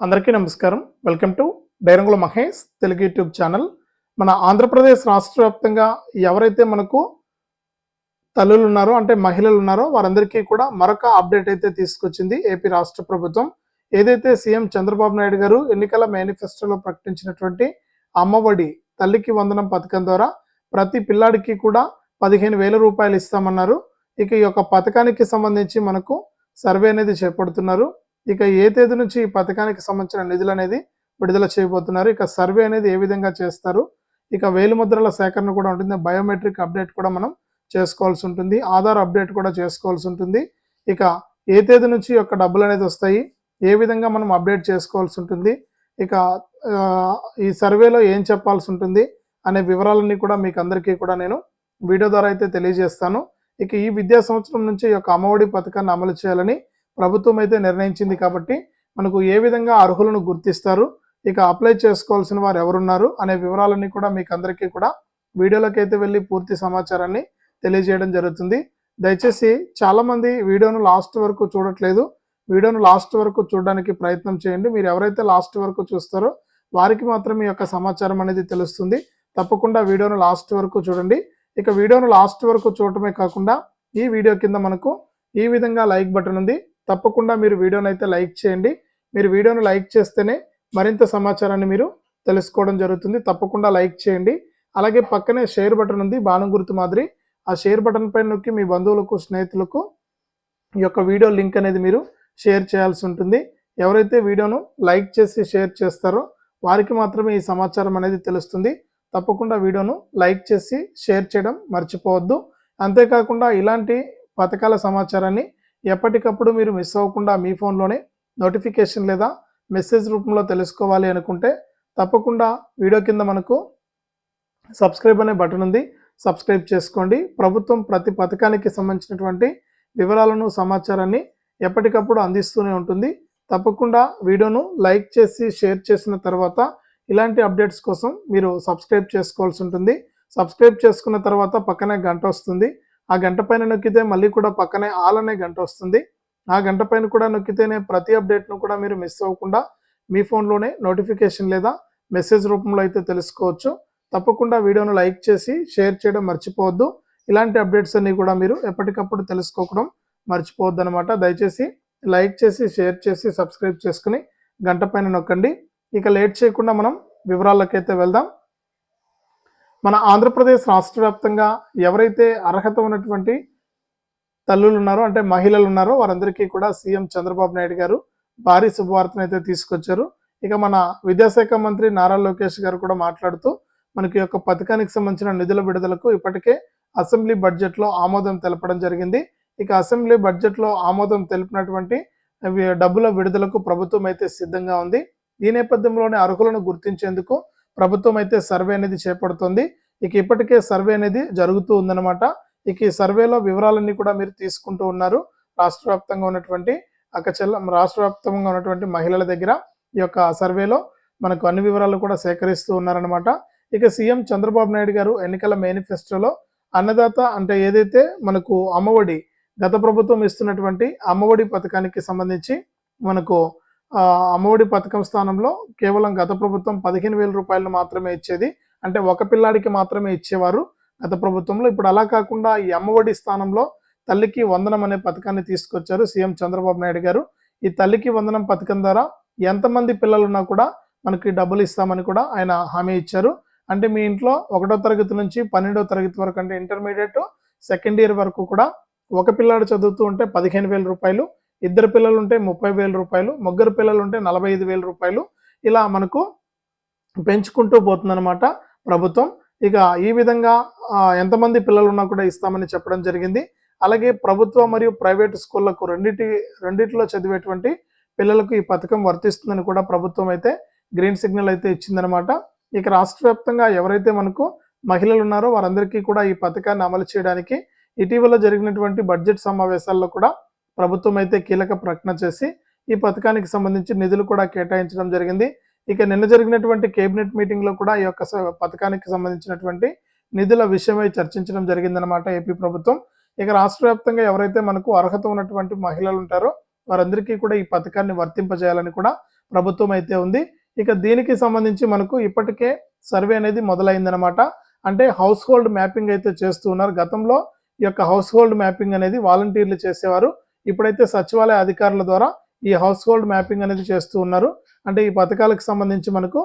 అందరికీ నమస్కారం. Welcome to Dairangula Mahesh Telugu YouTube channel. మన ఆంధ్రప్రదేశ్ రాష్ట్ర వ్యాప్తంగా ఎవరైతే మనకు తల్లులు ఉన్నారో అంటే మహిళలు ఉన్నారో వారందరికీ కూడా మరొక అప్డేట్ అయితే తీసుకొచ్చింది ఏపీ రాష్ట్ర ప్రభుత్వం. ఏదైతే సీఎం చంద్రబాబు నాయుడు గారు ఎన్నికల మేనిఫెస్టోలో ప్రకటించినటువంటి అమ్మఒడి తల్లికి వందనం పథకం ద్వారా ప్రతి పిల్లాడికి కూడా పదిహేను వేల రూపాయలు ఇస్తామన్నారు. ఇక ఈ యొక్క పథకానికి సంబంధించి మనకు సర్వే అనేది చేపడుతున్నారు. ఇక ఏ తేదీ నుంచి ఈ పథకానికి సంబంధించిన నిధులు అనేది విడుదల చేయబోతున్నారు? ఇక సర్వే అనేది ఏ విధంగా చేస్తారు? ఇక వేలిముద్రల సేకరణ కూడా ఉంటుంది. బయోమెట్రిక్ అప్డేట్ కూడా మనం చేసుకోవాల్సి ఉంటుంది. ఆధార్ అప్డేట్ కూడా చేసుకోవాల్సి ఉంటుంది. ఇక ఏ తేదీ నుంచి యొక్క డబ్బులు అనేది వస్తాయి? ఏ విధంగా మనం అప్డేట్ చేసుకోవాల్సి ఉంటుంది? ఇక ఈ సర్వేలో ఏం చెప్పాల్సి ఉంటుంది? అనే వివరాలన్నీ కూడా మీకు అందరికీ కూడా నేను వీడియో ద్వారా అయితే తెలియజేస్తాను. ఇక ఈ విద్యా సంవత్సరం నుంచి ఈ యొక్క అమ్మఒడి పథకాన్ని అమలు చేయాలని ప్రభుత్వం అయితే నిర్ణయించింది కాబట్టి మనకు ఏ విధంగా అర్హులను గుర్తిస్తారు ఇక అప్లై చేసుకోవాల్సిన వారు ఎవరున్నారు అనే వివరాలన్నీ కూడా మీకు అందరికీ కూడా వీడియోలోకి అయితే వెళ్ళి పూర్తి సమాచారాన్ని తెలియజేయడం జరుగుతుంది. దయచేసి చాలామంది వీడియోను లాస్ట్ వరకు చూడట్లేదు. వీడియోను లాస్ట్ వరకు చూడడానికి ప్రయత్నం చేయండి. మీరు ఎవరైతే లాస్ట్ వరకు చూస్తారో వారికి మాత్రం ఈ యొక్క సమాచారం అనేది తెలుస్తుంది. తప్పకుండా వీడియోను లాస్ట్ వరకు చూడండి. ఇక వీడియోను లాస్ట్ వరకు చూడటమే కాకుండా ఈ వీడియో కింద మనకు ఈ విధంగా లైక్ బటన్ ఉంది. తప్పకుండా మీరు వీడియోని అయితే లైక్ చేయండి. మీరు వీడియోను లైక్ చేస్తేనే మరింత సమాచారాన్ని మీరు తెలుసుకోవడం జరుగుతుంది. తప్పకుండా లైక్ చేయండి. అలాగే పక్కనే షేర్ బటన్ ఉంది బాణం గుర్తు మాదిరి. ఆ షేర్ బటన్ పైన నొక్కి మీ బంధువులకు స్నేహితులకు ఈ యొక్క వీడియో లింక్ అనేది మీరు షేర్ చేయాల్సి ఉంటుంది. ఎవరైతే వీడియోను లైక్ చేసి షేర్ చేస్తారో వారికి మాత్రమే ఈ సమాచారం అనేది తెలుస్తుంది. తప్పకుండా వీడియోను లైక్ చేసి షేర్ చేయడం మర్చిపోవద్దు. అంతేకాకుండా ఇలాంటి పథకాల సమాచారాన్ని ఎప్పటికప్పుడు మీరు మిస్ అవ్వకుండా మీ ఫోన్లోనే నోటిఫికేషన్ లేదా మెసేజ్ రూపంలో తెలుసుకోవాలి అనుకుంటే తప్పకుండా వీడియో కింద మనకు సబ్స్క్రైబ్ అనే బటన్ ఉంది. సబ్స్క్రైబ్ చేసుకోండి. ప్రభుత్వం ప్రతి పథకానికి సంబంధించినటువంటి వివరాలను సమాచారాన్ని ఎప్పటికప్పుడు అందిస్తూనే ఉంటుంది. తప్పకుండా వీడియోను లైక్ చేసి షేర్ చేసిన తర్వాత ఇలాంటి అప్డేట్స్ కోసం మీరు సబ్స్క్రైబ్ చేసుకోవాల్సి ఉంటుంది. సబ్స్క్రైబ్ చేసుకున్న తర్వాత పక్కనే గంట వస్తుంది. ఆ గంట పైన నొక్కితే మళ్ళీ కూడా పక్కనే ఆల్ అనే గంట వస్తుంది. ఆ గంట పైన కూడా నొక్కితేనే ప్రతి అప్డేట్ను కూడా మీరు మిస్ అవ్వకుండా మీ ఫోన్లోనే నోటిఫికేషన్ లేదా మెసేజ్ రూపంలో అయితే తెలుసుకోవచ్చు. తప్పకుండా వీడియోను లైక్ చేసి షేర్ చేయడం మర్చిపోవద్దు. ఇలాంటి అప్డేట్స్ అన్ని కూడా మీరు ఎప్పటికప్పుడు తెలుసుకోవడం మర్చిపోవద్దు అనమాట దయచేసి లైక్ చేసి షేర్ చేసి సబ్స్క్రైబ్ చేసుకుని గంట పైన నొక్కండి. ఇక లేట్ చేయకుండా మనం వివరాలకైతే వెళ్దాం. మన ఆంధ్రప్రదేశ్ రాష్ట్ర వ్యాప్తంగా ఎవరైతే అర్హత ఉన్నటువంటి తల్లులు ఉన్నారో అంటే మహిళలు ఉన్నారో వారందరికీ కూడా సీఎం చంద్రబాబు నాయుడు గారు భారీ శుభవార్తను అయితే తీసుకొచ్చారు. ఇక మన విద్యాశాఖ మంత్రి నారా లోకేష్ గారు కూడా మాట్లాడుతూ మనకి యొక్క పథకానికి సంబంధించిన నిధుల విడుదలకు ఇప్పటికే అసెంబ్లీ బడ్జెట్లో ఆమోదం తెలపడం జరిగింది. ఇక అసెంబ్లీ బడ్జెట్లో ఆమోదం తెలిపినటువంటి డబ్బుల విడుదలకు ప్రభుత్వం అయితే సిద్ధంగా ఉంది. ఈ నేపథ్యంలోనే అర్హులను గుర్తించేందుకు ప్రభుత్వం అయితే సర్వే అనేది చేపడుతుంది. ఇక ఇప్పటికే సర్వే అనేది జరుగుతూ ఉందన్నమాట. ఇక ఈ సర్వేలో వివరాలన్నీ కూడా మీరు తీసుకుంటూ ఉన్నారు. రాష్ట్ర వ్యాప్తంగా ఉన్నటువంటి అక్కచెల్ల రాష్ట్ర వ్యాప్తంగా ఉన్నటువంటి మహిళల దగ్గర ఈ యొక్క సర్వేలో మనకు అన్ని వివరాలు కూడా సేకరిస్తూ ఉన్నారనమాట ఇక సీఎం చంద్రబాబు నాయుడు గారు ఎన్నికల మేనిఫెస్టోలో అన్నదాత అంటే ఏదైతే మనకు అమ్మఒడి గత ప్రభుత్వం ఇస్తున్నటువంటి అమ్మఒడి పథకానికి సంబంధించి మనకు అమ్మఒడి పథకం స్థానంలో కేవలం గత ప్రభుత్వం పదిహేను వేల రూపాయలు మాత్రమే ఇచ్చేది. అంటే ఒక పిల్లాడికి మాత్రమే ఇచ్చేవారు గత ప్రభుత్వంలో. ఇప్పుడు అలా కాకుండా ఈ అమ్మఒడి స్థానంలో తల్లికి వందనం అనే పథకాన్ని తీసుకొచ్చారు సీఎం చంద్రబాబు నాయుడు గారు. ఈ తల్లికి వందనం పథకం ద్వారా ఎంతమంది పిల్లలు ఉన్నా కూడా మనకి డబ్బులు ఇస్తామని కూడా ఆయన హామీ ఇచ్చారు. అంటే మీ ఇంట్లో ఒకటో తరగతి నుంచి పన్నెండో తరగతి వరకు అంటే ఇంటర్మీడియట్ సెకండ్ ఇయర్ వరకు కూడా ఒక పిల్లాడు చదువుతూ ఉంటే పదిహేను వేల రూపాయలు ఇద్దరు పిల్లలు ఉంటే ముప్పై వేల రూపాయలు ముగ్గురు పిల్లలు ఉంటే నలభై ఐదు వేల రూపాయలు. ఇలా మనకు పెంచుకుంటూ పోతుందన్నమాట ప్రభుత్వం. ఇక ఈ విధంగా ఎంతమంది పిల్లలు ఉన్నా కూడా ఇస్తామని చెప్పడం జరిగింది. అలాగే ప్రభుత్వ మరియు ప్రైవేట్ స్కూళ్ళకు రెండింటి రెండిట్లో చదివేటువంటి పిల్లలకు ఈ పథకం వర్తిస్తుందని కూడా ప్రభుత్వం అయితే గ్రీన్ సిగ్నల్ అయితే ఇచ్చిందనమాట ఇక రాష్ట్ర వ్యాప్తంగా ఎవరైతే మనకు మహిళలు ఉన్నారో వారందరికీ కూడా ఈ పథకాన్ని అమలు చేయడానికి ఇటీవల జరిగినటువంటి బడ్జెట్ సమావేశాల్లో కూడా ప్రభుత్వం అయితే కీలక ప్రకటన చేసి ఈ పథకానికి సంబంధించి నిధులు కూడా కేటాయించడం జరిగింది. ఇక నిన్న జరిగినటువంటి కేబినెట్ మీటింగ్లో కూడా ఈ యొక్క స- పథకానికి సంబంధించినటువంటి నిధుల విషయమై చర్చించడం జరిగిందనమాట ఏపీ ప్రభుత్వం. ఇక రాష్ట్ర వ్యాప్తంగా ఎవరైతే మనకు అర్హత ఉన్నటువంటి మహిళలు ఉంటారో వారందరికీ కూడా ఈ పథకాన్ని వర్తింపజేయాలని కూడా ప్రభుత్వం అయితే ఉంది. ఇక దీనికి సంబంధించి మనకు ఇప్పటికే సర్వే అనేది మొదలైందనమాట అంటే హౌస్ హోల్డ్ మ్యాపింగ్ అయితే చేస్తూ ఉన్నారు. గతంలో ఈ యొక్క హౌస్ హోల్డ్ మ్యాపింగ్ అనేది వాలంటీర్లు చేసేవారు. ఇప్పుడైతే సచివాలయ అధికారుల ద్వారా ఈ హౌస్ హోల్డ్ మ్యాపింగ్ అనేది చేస్తూ ఉన్నారు. అంటే ఈ పథకాలకు సంబంధించి మనకు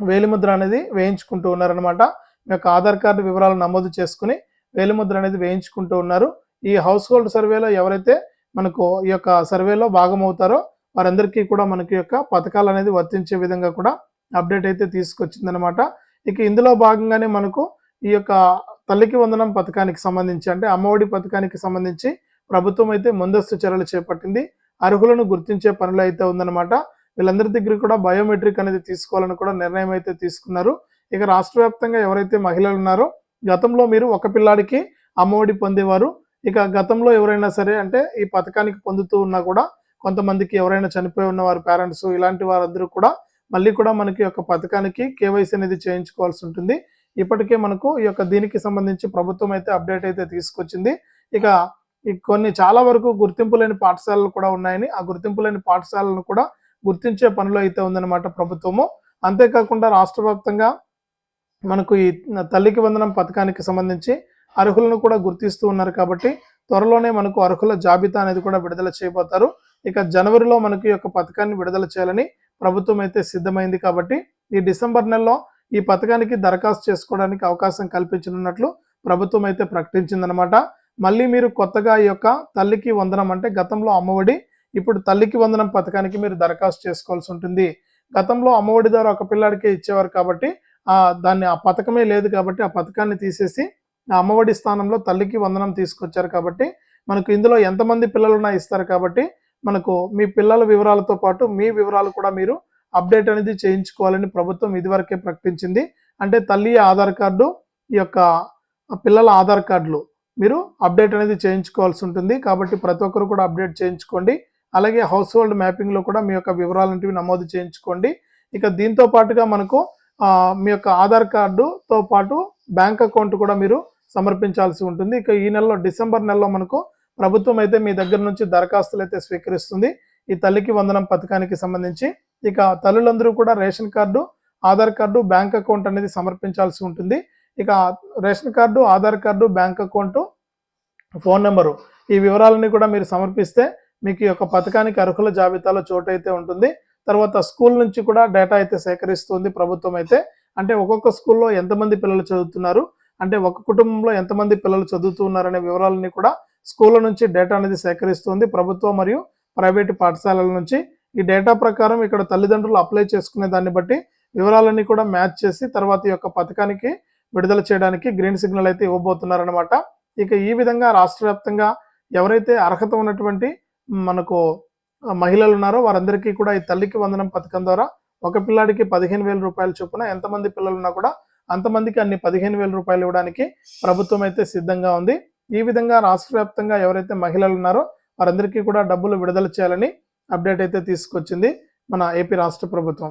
వేలిముద్ర అనేది వేయించుకుంటూ ఉన్నారనమాట మీ యొక్క ఆధార్ కార్డు వివరాలు నమోదు చేసుకుని వేలిముద్ర అనేది వేయించుకుంటూ ఉన్నారు. ఈ హౌస్ హోల్డ్ సర్వేలో ఎవరైతే మనకు ఈ యొక్క సర్వేలో భాగమవుతారో వారందరికీ కూడా మనకి యొక్క పథకాలు అనేది వర్తించే విధంగా కూడా అప్డేట్ అయితే తీసుకొచ్చిందనమాట ఇక ఇందులో భాగంగానే మనకు ఈ యొక్క తల్లికి వందనం పథకానికి సంబంధించి అంటే అమ్మఒడి పథకానికి సంబంధించి ప్రభుత్వం అయితే ముందస్తు చర్యలు చేపట్టింది. అర్హులను గుర్తించే పనులు అయితే ఉందన్నమాట. వీళ్ళందరి దగ్గర కూడా బయోమెట్రిక్ అనేది తీసుకోవాలని కూడా నిర్ణయం అయితే తీసుకున్నారు. ఇక రాష్ట్ర వ్యాప్తంగా ఎవరైతే మహిళలు ఉన్నారో గతంలో మీరు ఒక పిల్లాడికి అమ్మఒడి పొందేవారు. ఇక గతంలో ఎవరైనా సరే అంటే ఈ పథకానికి పొందుతూ ఉన్నా కూడా కొంతమందికి ఎవరైనా చనిపోయి ఉన్న వారి పేరెంట్స్ ఇలాంటి వారందరూ కూడా మళ్ళీ కూడా మనకి యొక్క పథకానికి కేవైసీ అనేది చేయించుకోవాల్సి ఉంటుంది. ఇప్పటికే మనకు ఈ యొక్క దీనికి సంబంధించి ప్రభుత్వం అయితే అప్డేట్ అయితే తీసుకొచ్చింది. ఇక కొన్ని చాలా వరకు గుర్తింపు లేని పాఠశాలలు కూడా ఉన్నాయని ఆ గుర్తింపు లేని పాఠశాలను కూడా గుర్తించే పనిలో అయితే ఉందన్నమాట ప్రభుత్వము. అంతేకాకుండా రాష్ట్ర వ్యాప్తంగా మనకు ఈ తల్లికి వందనం పథకానికి సంబంధించి అర్హులను కూడా గుర్తిస్తూ ఉన్నారు కాబట్టి త్వరలోనే మనకు అర్హుల జాబితా అనేది కూడా విడుదల చేయబోతారు. ఇక జనవరిలో మనకు ఈ యొక్క పథకాన్ని విడుదల చేయాలని ప్రభుత్వం అయితే సిద్ధమైంది కాబట్టి ఈ డిసెంబర్ నెలలో ఈ పథకానికి దరఖాస్తు చేసుకోవడానికి అవకాశం కల్పించనున్నట్లు ప్రభుత్వం అయితే ప్రకటించిందనమాట మళ్ళీ మీరు కొత్తగా ఈ యొక్క తల్లికి వందనం అంటే గతంలో అమ్మఒడి ఇప్పుడు తల్లికి వందనం పథకానికి మీరు దరఖాస్తు చేసుకోవాల్సి ఉంటుంది. గతంలో అమ్మఒడి ద్వారా ఒక పిల్లాడికే ఇచ్చేవారు కాబట్టి ఆ దాన్ని ఆ పథకమే లేదు కాబట్టి ఆ పథకాన్ని తీసేసి ఆ అమ్మఒడి స్థానంలో తల్లికి వందనం తీసుకొచ్చారు కాబట్టి మనకు ఇందులో ఎంతమంది పిల్లలున్నా ఇస్తారు కాబట్టి మనకు మీ పిల్లల వివరాలతో పాటు మీ వివరాలు కూడా మీరు అప్డేట్ అనేది చేయించుకోవాలని ప్రభుత్వం ఇదివరకే ప్రకటించింది. అంటే తల్లి ఆధార్ కార్డు ఈ యొక్క పిల్లల ఆధార్ కార్డులు మీరు అప్డేట్ అనేది చేయించుకోవాల్సి ఉంటుంది. కాబట్టి ప్రతి ఒక్కరు కూడా అప్డేట్ చేయించుకోండి. అలాగే హౌస్ హోల్డ్ మ్యాపింగ్లో కూడా మీ యొక్క వివరాలంటివి నమోదు చేయించుకోండి. ఇక దీంతో పాటుగా మనకు మీ యొక్క ఆధార్ కార్డుతో పాటు బ్యాంక్ అకౌంట్ కూడా మీరు సమర్పించాల్సి ఉంటుంది. ఇక ఈ నెలలో డిసెంబర్ నెలలో మనకు ప్రభుత్వం అయితే మీ దగ్గర నుంచి దరఖాస్తులు అయితే స్వీకరిస్తుంది. ఈ తల్లికి వందనం పథకానికి సంబంధించి ఇక తల్లులందరూ కూడా ration card Aadhaar card bank account అనేది సమర్పించాల్సి ఉంటుంది. ఇక ration card Aadhaar card bank account phone number. ఈ వివరాలని కూడా మీరు సమర్పిస్తే మీకు ఈ యొక్క పథకానికి అర్హుల జాబితాలో చోటు అయితే ఉంటుంది. తర్వాత స్కూల్ నుంచి కూడా డేటా అయితే సేకరిస్తుంది ప్రభుత్వం అయితే. అంటే ఒక్కొక్క స్కూల్లో ఎంతమంది పిల్లలు చదువుతున్నారు? అంటే ఒక కుటుంబంలో ఎంతమంది పిల్లలు చదువుతున్నారనే వివరాలని కూడా స్కూళ్ళ నుంచి డేటా అనేది సేకరిస్తుంది ప్రభుత్వం మరియు ప్రైవేటు పాఠశాలల నుంచి. ఈ డేటా ప్రకారం ఇక్కడ తల్లిదండ్రులు అప్లై చేసుకునే దాన్ని బట్టి వివరాలన్నీ కూడా మ్యాచ్ చేసి తర్వాత ఈ యొక్క పథకానికి విడుదల చేయడానికి గ్రీన్ సిగ్నల్ అయితే ఇవ్వబోతున్నారనమాట ఇక ఈ విధంగా రాష్ట్ర వ్యాప్తంగా ఎవరైతే అర్హత ఉన్నటువంటి మనకు మహిళలు ఉన్నారో వారందరికీ కూడా ఈ తల్లికి వందనం పథకం ద్వారా ఒక పిల్లాడికి పదిహేను వేల రూపాయల చొప్పున ఎంతమంది పిల్లలు ఉన్నా కూడా అంతమందికి అన్ని పదిహేను వేల రూపాయలు ఇవ్వడానికి ప్రభుత్వం అయితే సిద్ధంగా ఉంది. ఈ విధంగా రాష్ట్ర వ్యాప్తంగా ఎవరైతే మహిళలు ఉన్నారో వారందరికీ కూడా డబ్బులు విడుదల చేయాలని అప్డేట్ అయితే తీసుకొచ్చింది మన ఏపీ రాష్ట్ర ప్రభుత్వం.